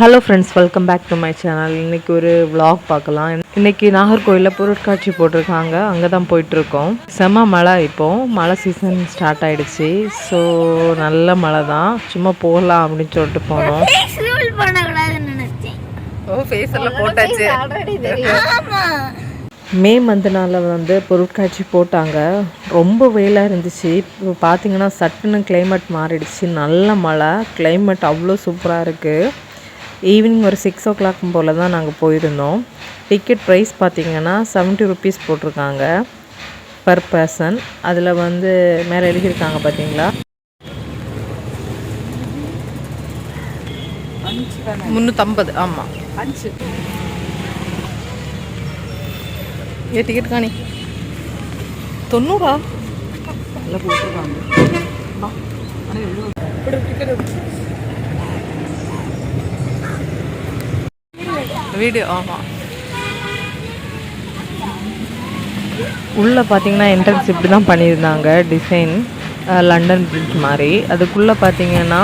Hello friends welcome back to my channel இன்றைக்கி ஒரு vlog பார்க்கலாம். இன்றைக்கி நாகர்கோயிலில் பொருட்காட்சி போட்டிருக்காங்க. அங்கே தான் போயிட்டுருக்கோம். செம மழை இப்போது மழை சீசன் ஸ்டார்ட் ஆயிடுச்சு. ஸோ நல்ல மழை தான் சும்மா போகலாம் அப்படின்னு சொல்லிட்டு போனோம். ஓ ஃபேஸ் எல்லாம் போட்டாச்சு. ஆல்ரெடி தெரியும். ஆமா. மே மந்த்னால வந்து பொருட்காட்சி போட்டாங்க. ரொம்ப வெயிலாக இருந்துச்சு. இப்போ பார்த்தீங்கன்னா சட்டுன்னு climate மாறிடுச்சு. நல்ல மழை. climate அவ்வளோ சூப்பராக இருக்குது ஈவினிங் ஒரு சிக்ஸ் ஓ கிளாக் போல் தான் நாங்கள் போயிருந்தோம். டிக்கெட் ப்ரைஸ் பார்த்தீங்கன்னா செவன்ட்டி ருபீஸ் போட்டிருக்காங்க பர் பர்சன் அதில் வந்து மேலே எழுதியிருக்காங்க பார்த்தீங்களா முந்நூற்றம்பது ஆமாம் ஏ டிக்கெட் காணி. தொண்ணூறா? வீடு ஆமாம் உள்ளே பார்த்தீங்கன்னா என்ட்ரன்ஸ் இப்படி தான் பண்ணியிருந்தாங்க டிசைன் லண்டன் பிரிட்ஜ் மாதிரி. அதுக்குள்ளே பார்த்தீங்கன்னா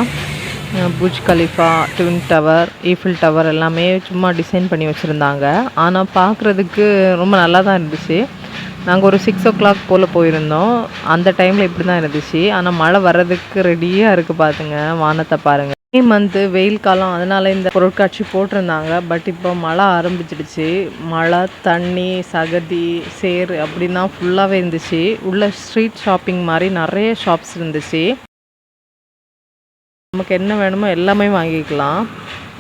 Burj Khalifa twin tower Eiffel tower எல்லாமே சும்மா டிசைன் பண்ணி வச்சுருந்தாங்க. ஆனால் பார்க்குறதுக்கு ரொம்ப நல்லா தான் இருந்துச்சு. நாங்கள் ஒரு சிக்ஸ் ஓ கிளாக் போல் போயிருந்தோம். அந்த டைமில் இப்படி தான் இருந்துச்சு. ஆனால் மழை வர்றதுக்கு ரெடியாக இருக்குது பார்த்துங்க வானத்தை பாருங்கள் மே மந்த்து வெயில் காலம் அதனால் இந்த பொருட்காட்சி போட்டிருந்தாங்க. பட் இப்போ மழை ஆரம்பிச்சிடுச்சு. மழை தண்ணி சகதி சேர் அப்படின்னா ஃபுல்லாகவே இருந்துச்சு. உள்ள ஸ்ட்ரீட் ஷாப்பிங் மாதிரி நிறைய ஷாப்ஸ் இருந்துச்சு. நமக்கு என்ன வேணுமோ எல்லாமே வாங்கிக்கலாம்.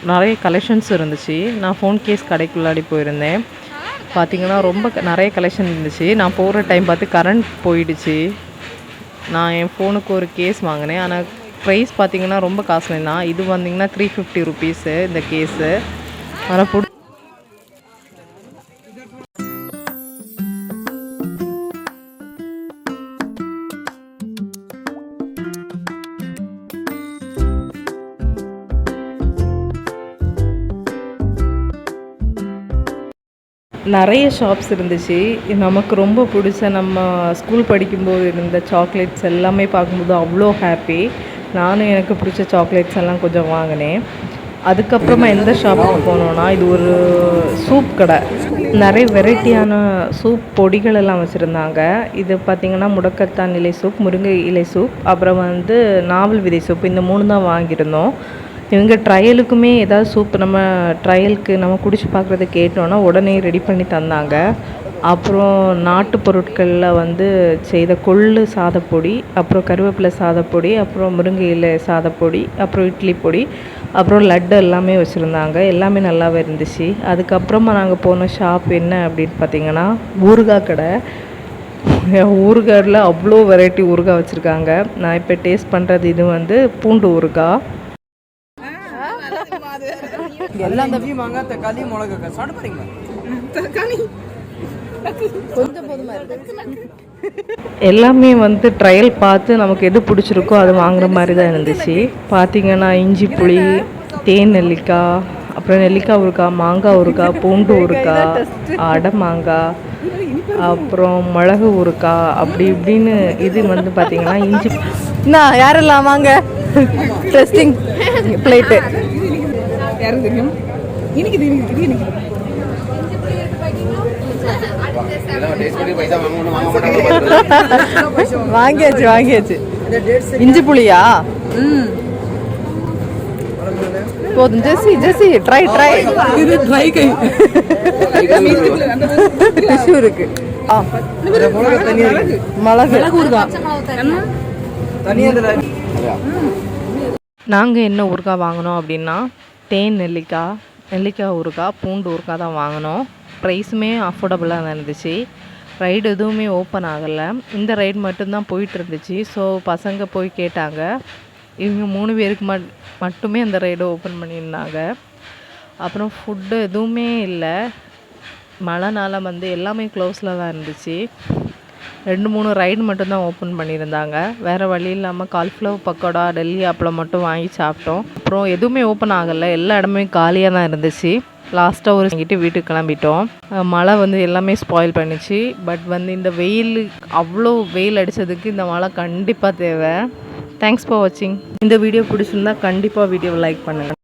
நிறைய கலெக்ஷன்ஸ் இருந்துச்சு. நான் ஃபோன் கேஸ் கடைக்குள்ளாடி போயிருந்தேன். பார்த்தீங்கன்னா ரொம்ப க- நிறைய கலெக்ஷன் இருந்துச்சு. நான் போகிற டைம் பார்த்து கரண்ட் போயிடுச்சு. நான் என் ஃபோனுக்கு ஒரு கேஸ் வாங்கினேன். ஆனால் ப்ரைஸ் பார்த்தீங்கன்னா ரொம்ப காஸ்ட்லி தான். இது வந்தீங்கன்னா த்ரீ ஃபிஃப்டி ருபீஸு இந்த கேஸு ஆனால் நிறைய ஷாப்ஸ் இருந்துச்சு. நமக்கு ரொம்ப பிடிச்ச நம்ம ஸ்கூல் படிக்கும்போது இருந்த சாக்லேட்ஸ் எல்லாமே பார்க்கும்போது அவ்வளோ ஹாப்பி நானும் எனக்கு பிடிச்ச சாக்லேட்ஸ் எல்லாம் கொஞ்சம் வாங்கினேன். அதுக்கப்புறமா எந்த ஷாப்புக்கு போனோன்னா இது ஒரு சூப் கடை. நிறைய வெரைட்டியான சூப் பொடிகள் எல்லாம் வச்சுருந்தாங்க. இது பார்த்திங்கன்னா முடக்கத்தான் இலை சூப் முருங்கை இலை சூப் அப்புறம் வந்து நாவல் விதை சூப் இந்த மூணு தான் வாங்கியிருந்தோம். இவங்க ட்ரையலுக்குமே ஏதாவது சூப் நம்ம ட்ரையலுக்கு நம்ம குடிச்சு பார்க்குறது கேட்டோன்னா உடனே ரெடி பண்ணி தந்தாங்க. அப்புறம் நாட்டு பொருட்களில் வந்து செய்த கொள்ளு சாதப்பொடி அப்புறம் கருவேப்பிலை சாதப்பொடி அப்புறம் முருங்கை இலை சாதப்பொடி அப்புறம் இட்லி பொடி அப்புறம் லட்டு எல்லாமே வச்சுருந்தாங்க. எல்லாமே நல்லாவே இருந்துச்சு. அதுக்கப்புறமா நாங்கள் போன ஷாப் என்ன அப்படின்னு பார்த்தீங்கன்னா ஊறுகாய் கடை. ஊறுகாயில் அவ்வளோ வெரைட்டி ஊறுகாய் வச்சுருக்காங்க. நான் இப்போ டேஸ்ட் பண்ணுறது இது வந்து பூண்டு ஊறுகாய். எல்லாம் தப்பியுமாங்க தக்காளி மிளகா சாப்பிட போறீங்களா? எல்லாமே வந்து ட்ரையல் பார்த்து நமக்கு எது பிடிச்சிருக்கோ அது வாங்குற மாதிரி தான் இருந்துச்சு. பார்த்தீங்கன்னா இஞ்சி புளி தேன் நெல்லிக்காய் அப்புறம் நெல்லிக்காய் ஊறுக்காய் மாங்காய் ஊறுகாய் பூண்டு ஊறுக்காய் அடை மாங்காய் அப்புறம் மிளகு ஊறுக்காய் அப்படி இப்படின்னு இது வந்து பார்த்தீங்கன்னா இஞ்சி என்ன யாரெல்லாம் வாங்க? டெஸ்டிங் பிளேட்டு யாரும் தெரியும்? இன்னைக்கு இன்னைக்கு வாங்கியாச்சு வாங்கியாச்சு. இஞ்சி புளியா? போதும் ஜெஸ்ஸி ஜெஸ்ஸி ட்ரை ட்ரை இது ட்ரை கை டிஷ்யூ இருக்கு ஆ. மிளகு. தனியா இருக்கு மிளகு ஊறுகாய் நாங்கள் என்ன ஊறுகாய் வாங்கினோம் அப்படின்னா தேன் நெல்லிக்காய் நெல்லிக்காய் ஊறுகாய் பூண்டு ஊறுகாய் தான் வாங்கினோம். ப்ரைஸுமே அஃபோர்டபுளாக தான் இருந்துச்சு. ரைடு எதுவுமே ஓப்பன் ஆகலை. இந்த ரைடு மட்டும்தான் போயிட்டு இருந்துச்சு. ஸோ பசங்க போய் கேட்டாங்க. இவங்க மூணு பேருக்கு மட் மட்டுமே அந்த ரைடு ஓப்பன் பண்ணியிருந்தாங்க. அப்புறம் ஃபுட்டு எதுவுமே இல்லை. மழைனால வந்து எல்லாமே க்ளோஸில் தான் இருந்துச்சு. ரெண்டு மூணு ரைடு மட்டும்தான் ஓப்பன் பண்ணியிருந்தாங்க. வேறு வழி இல்லாமல் கால்ஃப்ளவர் பக்கோடா டெல்லி அப்பளம் மட்டும் வாங்கி சாப்பிட்டோம். அப்புறம் எதுவுமே ஓப்பன் ஆகலை. எல்லா இடமே காலியாக தான் இருந்துச்சு. லாஸ்ட்டாக ஒரு வாங்கிட்டு வீட்டுக்கு கிளம்பிட்டோம். மழை வந்து எல்லாமே ஸ்பாயில் பண்ணிச்சு. பட் வந்து இந்த வெயில் அவ்வளோ வெயில் அடித்ததுக்கு இந்த மழை கண்டிப்பாக தேவை. தேங்க்ஸ் ஃபார் வாட்சிங் இந்த வீடியோ பிடிச்சிருந்தா கண்டிப்பாக வீடியோவை லைக் பண்ணுங்கள்